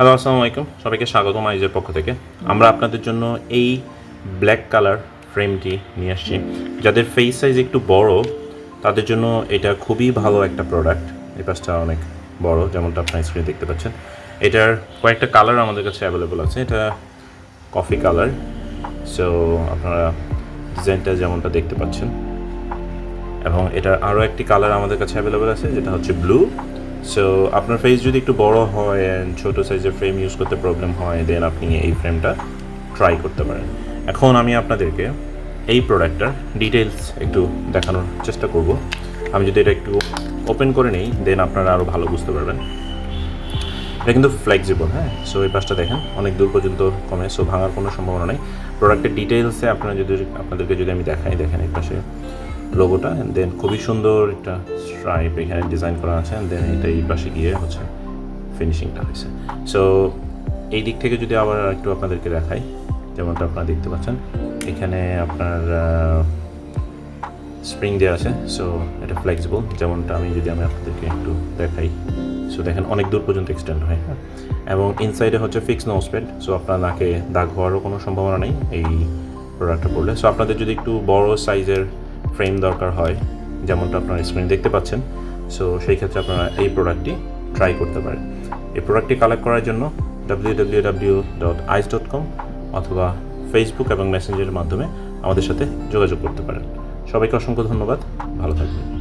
Hello আসসালামু আলাইকুম সবাইকে স্বাগতম আইজের পক্ষ থেকে। আমরা আপনাদের জন্য এই ব্ল্যাক কালার ফ্রেমটি নিয়ে আসছি। যাদের ফেস সাইজ একটু বড়, তাদের জন্য এটা খুবই ভালো একটা প্রোডাক্ট এই পাশটা অনেক বড়, যেমনটা আপনার স্ক্রিনে দেখতে পাচ্ছেন। এটার কয়েকটা কালার আমাদের কাছে অ্যাভেলেবল আছে। এটা কফি কালার সো আপনারা ডিজাইনটা যেমনটা দেখতে পাচ্ছেন। এবং এটার আরও একটি কালার আমাদের কাছে অ্যাভেলেবল আছে, যেটা হচ্ছে ব্লু সো আপনার ফেস যদি একটু বড় হয় অ্যান্ড ছোটো সাইজের ফ্রেম ইউজ করতে প্রবলেম হয় দেন আপনি এই ফ্রেমটা ট্রাই করতে পারেন। এখন আমি আপনাদেরকে এই প্রোডাক্টটার ডিটেলস একটু দেখানোর চেষ্টা করব। আমি যদি এটা একটু ওপেন করে নিই দেন আপনারা আরও ভালো বুঝতে পারবেন। এটা কিন্তু ফ্লেক্সিবল হ্যাঁ? সো এই পাশটা দেখেন, অনেক দূর পর্যন্ত কমে সো ভাঙার কোনো সম্ভাবনা নেই। প্রোডাক্টের ডিটেলসে আপনারা যদি, আপনাদেরকে যদি আমি দেখাই, দেখেন এই পাশে। লোগোটা অ্যান্ড দেন খুবই সুন্দর একটা স্ট্রাইপ এখানে ডিজাইন করা আছে অ্যান্ড দেন এটা এই পাশে গিয়ে হচ্ছে ফিনিশিংটা হয়েছে। সো এই দিক থেকে যদি আবার একটু আপনাদেরকে দেখাই, যেমনটা আপনারা দেখতে পাচ্ছেন, এখানে আপনার স্প্রিং দেওয়া আছে সো এটা ফ্লেক্সিবল যেমনটা আমি যদি আমি আপনাদেরকে একটু দেখাই। সো দেখেন অনেক দূর পর্যন্ত এক্সটেন্ড হয় হ্যাঁ? এবং ইনসাইডে হচ্ছে ফিক্স নোজ প্যাড সো আপনার নাকে দাগ হওয়ারও কোনো সম্ভাবনা নেই এই প্রোডাক্টটা পড়লে। সো আপনাদের যদি একটু বড় সাইজের ফ্রেম দরকার হয়, যেমনটা আপনারা স্ক্রিনে দেখতে পাচ্ছেন। সো সেই ক্ষেত্রে আপনারা এই প্রোডাক্টটি ট্রাই করতে পারেন। এই প্রোডাক্টটি কালেক্ট করার জন্য ডাব্লিউ ডট আইস অথবা ফেসবুক এবং মেসেঞ্জারের মাধ্যমে আমাদের সাথে যোগাযোগ করতে পারেন। সবাইকে অসংখ্য ধন্যবাদ। ভালো থাকবেন।